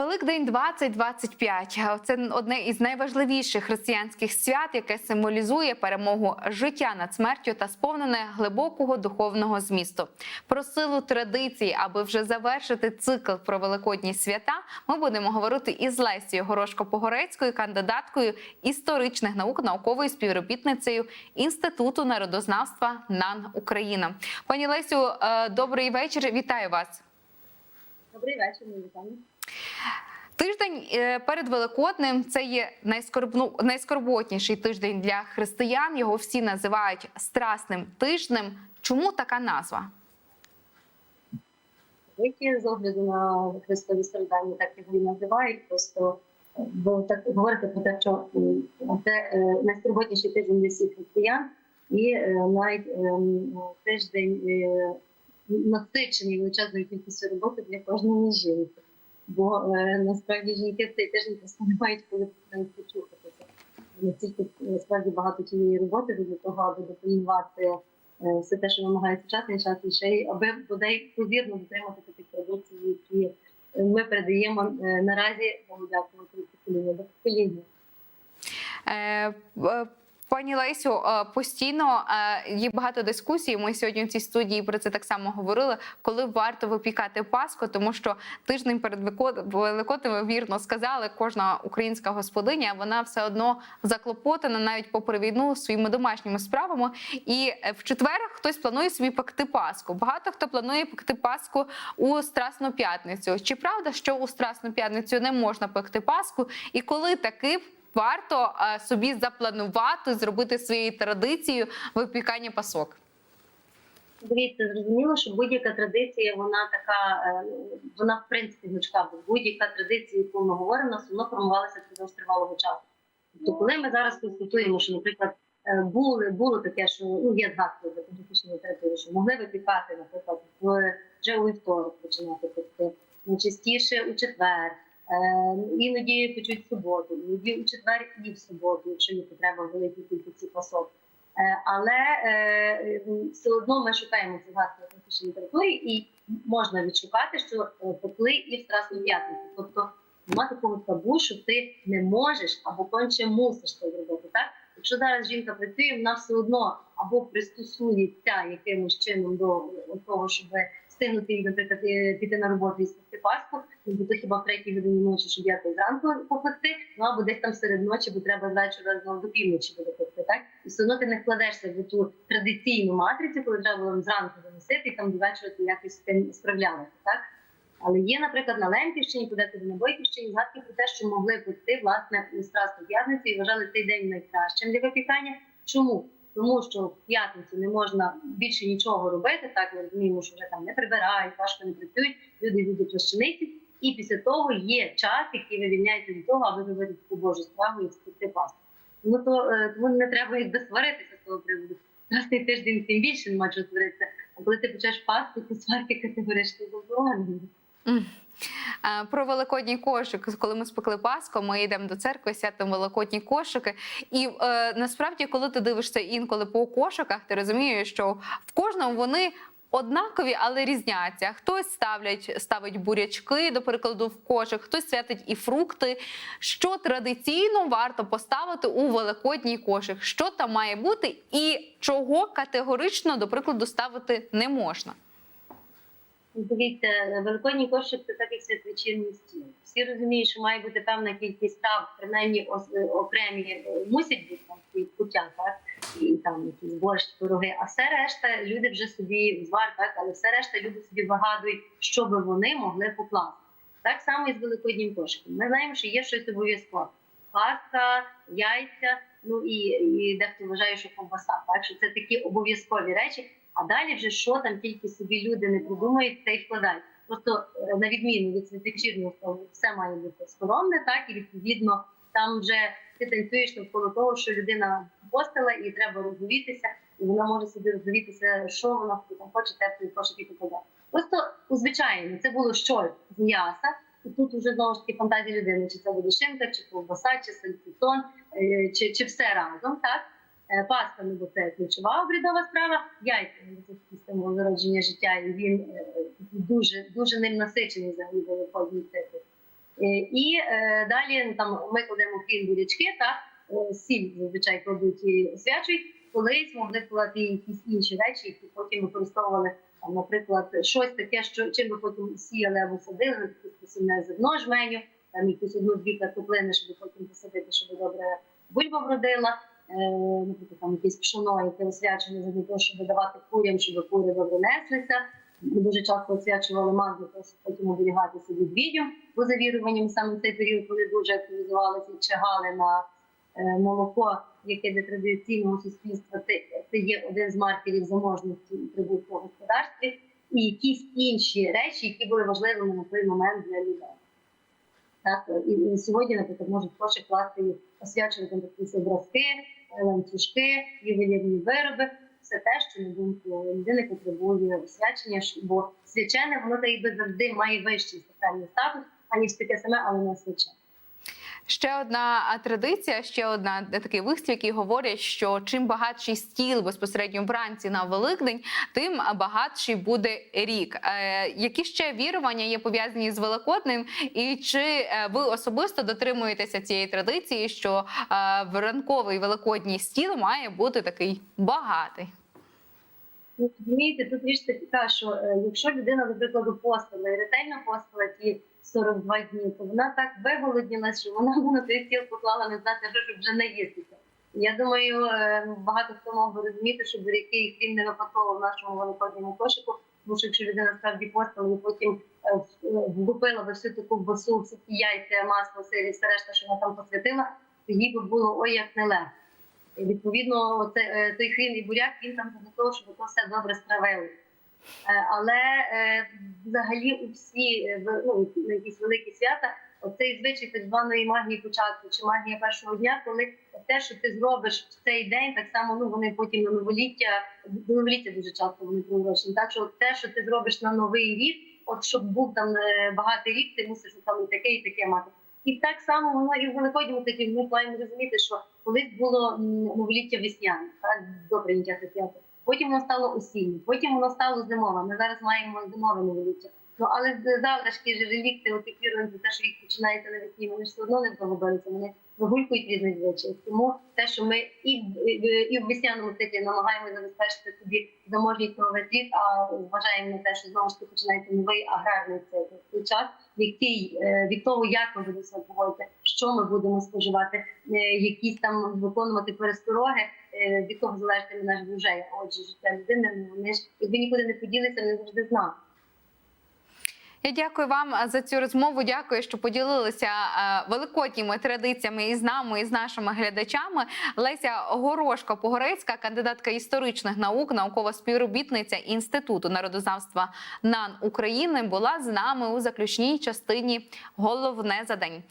Великдень 2025 – це одне із найважливіших християнських свят, яке символізує перемогу життя над смертю та сповнене глибокого духовного змісту. Про силу традиції, аби вже завершити цикл про великодні свята, ми будемо говорити із Лесією Горошко-Погорецькою, кандидаткою історичних наук, науковою співробітницею Інституту народознавства НАН Україна. Пані Лесю, е, добрий вечір. Вітаю вас. Добрий вечір, вітання. Тиждень е, перед Великоднем це є найскорбну найскорботніший тиждень для християн. Його всі називають страсним тижнем. Чому така назва? Які з огляду на Христові страждання так його і називають. Просто е, бо так говорити про те, що це е, найскорботніший тиждень для всіх християн, і навіть ем, тиждень насичений величезною кількістю роботи для кожної жінки. Бо е, насправді жінки цей тиждень просто не мають коли навіть почухатися. Настільки насправді багато тієї роботи для того, аби доповідати е, все те, що вимагає сучасний час, і ще й аби бодай повірно дотримати таких традицій, які ми передаємо е, наразі, дякувати покоління до покоління. Пані Лесю, е, постійно е, є багато дискусій. Ми сьогодні в цій студії про це так само говорили. Коли варто випікати Пасху, тому що тиждень перед Великоднем, вірно сказали, кожна українська господиня вона все одно заклопотана навіть попри війну своїми домашніми справами. І е, в четвер хтось планує собі пекти Пасху. Багато хто планує пекти Пасху у Страсну п'ятницю. Чи правда, що у Страсну п'ятницю не можна пекти Пасху? І коли таки варто е, собі запланувати зробити своєю традицією випікання пасок. Дивіться, зрозуміло, що будь-яка традиція, вона така, е, вона в принципі гнучка, бо будь-яка традиція, яку ми говоримо, все одно формувалася впродовж тривалого часу. Тобто, коли ми зараз констатуємо, що, наприклад, е, були, було таке, що ну є згадки в політичній літературі, що могли випікати, наприклад, вже у вівторок починати пекти, найчастіше у четвер. Е, іноді печуть в суботу, іноді у четвер і в суботу, якщо є потреба в великій кількості пасок. Е, Але е, все одно ми шукаємо ці політичній літературі, і можна відшукати, що пекли і в Страсну п'ятницю. Тобто нема такого табу, що ти не можеш або конче мусиш це зробити. Так, якщо зараз жінка працює, вона все одно або пристосується якимось чином до того, щоб встигнути, е, піти на роботу і спекти бо то хіба в третій годині ночі, щоб я зранку попекти, ну або десь там серед ночі, бо треба вечора до півночі буде пекти, так? І все одно ти не вкладешся в ту традиційну матрицю, коли треба було зранку доносити, і там до вечора ти якось з тим справлялася, так? Але є, наприклад, на Лемківщині, подекуди на Бойківщині, згадки про те, що могли пекти власне у п'ятницю і вважали цей день найкращим для випікання. Чому? Тому що в п'ятницю не можна більше нічого робити. Так ми розуміємо, що вже там не прибирають, важко не працюють, люди йдуть розчинити. І після того є час, який вивільняється від того, аби зробити таку божу справу і спекти пасту. Тому то е, тому не треба якби сваритися з того приводу. Красний тиждень тим більше нема чого сваритися. А коли ти почнеш пасту, то сварки категорично заборонені. Про великодній кошик, коли ми спекли Пасху, ми йдемо до церкви, святимо великодні кошики. І е, насправді, коли ти дивишся інколи по кошиках, ти розумієш, що в кожному вони. Однакові, але різняться. Хтось ставлять ставить бурячки, до прикладу, в кошик, хтось святить і фрукти. Що традиційно варто поставити у великодній кошик? Що там має бути, і чого категорично, до прикладу, ставити не можна? Дивіться, великодній кошик це так як святвечірний стіл. Всі розуміють, що має бути певна кількість страв, принаймні е, окремі е, мусять бути там куття, так і там якісь борщ, пироги. А все решта люди вже собі звар, так, але все решта люди собі вигадують, що би вони могли покласти. Так само і з великоднім кошиком. Ми знаємо, що є щось обов'язкове: паска, яйця. Ну і, і дехто вважає, що ковбаса. Так що це такі обов'язкові речі. А далі вже що там тільки собі люди не придумають, це й вкладають. Просто е, на відміну від святвечірного столу, все має бути скромне, так і відповідно там вже ти танцюєш навколо того, що людина постила і треба розговітися, і вона може собі розговітися, що вона там хоче теплий кошик і покладати. Просто звичайно це було щось з м'яса, і тут вже знову ж таки фантазія людини, чи це буде шинка, чи ковбаса, чи сальцитон, е, чи, чи все разом, так. Е, Паска, ну бо це ключова обрядова справа. Яйця ну, система зародження життя, і він е, дуже дуже ним насичений взагалі великодній цикл. І е, далі ну, там ми кладемо крім бурячки, так сіль зазвичай кладуть і освячують. Колись могли клати якісь інші речі, які потім використовували, там, наприклад, щось таке, що чим ви потім сіяли або садили, наприклад, посівне зерно жменю, там якусь одну-дві картоплини, щоб потім посадити, щоб добре бульба вродила. Е, наприклад, там якесь пшоно, яке освячене для того, щоб давати курям, щоб кури добре. Ми дуже часто освячували того, щоб потім оберігати собі відвідів по завіруванням саме в цей період, коли дуже активізувалися і чагали на е, молоко, яке для традиційного суспільства це, є один з маркерів заможності і прибутку в господарстві, і якісь інші речі, які були важливими на той момент для людей. Так, і, сьогодні, наприклад, можуть кошик класти освячувати якісь образки, е, ланцюжки, ювелірні вироби. Все те, що на думку людини потребує освячення, бо свячене воно та й завжди має вищий соціальний статус, аніж таке саме, але не свячене. Ще одна традиція, ще одна е, такий вислів, який говорять, що чим багатший стіл безпосередньо вранці на Великдень, тим багатший буде рік. Е, які ще вірування є пов'язані з Великоднем, і чи е, ви особисто дотримуєтеся цієї традиції, що в ранковий великодній стіл має бути такий багатий? Розумієте, тут річ така, що е, якщо людина, до прикладу, постила і ретельно постила ті 42 дні, то вона так виголодніла, що вона на той стіл поклала не знати, що щоб вже не їстися. Я думаю, е, багато хто мав би розуміти, що буряки і хрін не випадково в нашому великодньому кошику, тому що якщо людина справді постила і потім е, в- влупила би всю таку басу, всі ті яйця, масло, сир і все решта, що вона там посвятила, то їй би було ой як нелегко. Відповідно, оце, е, той хрін і буряк він там для того, щоб то все добре стравили. Е, Але е, взагалі у всі ну, на якісь великі свята, оцей звичай так званої магії початку чи магія першого дня, коли те, що ти зробиш в цей день, так само ну вони потім на новоліття, до новоліття дуже часто вони приурочені. Так що те, що ти зробиш на новий рік, от щоб був там багатий рік, ти мусиш там і таке, і таке мати. І так само воно і в Великодньому такі ми маємо розуміти, що колись було м, новоліття весняне, так до прийняття Християн. Потім воно стало осіннє, потім воно стало зимове. Ми зараз маємо зимове новоліття. Ну але з- залишки ж релікти, от віруємо за те, що рік починається навесні, вони ж все одно не вдоволюються, вони вигулькують різних звичаїв. Тому те, що ми і в, і в весняному циклі намагаємося забезпечити собі заможність новий рік, а вважаємо на те, що знову ж таки починається новий аграрний цикл. Той час, який е, від того, як ми будемо себе поводити, що ми будемо споживати, е, якісь там виконувати перестороги, е, від того залежить наш бюджет. Отже, життя людини вони ж якби нікуди не поділися, не завжди з. Я дякую вам за цю розмову. Дякую, що поділилися великодніми традиціями із нами і з нашими глядачами. Леся Горошко Погорецька, кандидатка історичних наук, наукова співробітниця інституту народознавства НАН України, була з нами у заключній частині. Головне за день.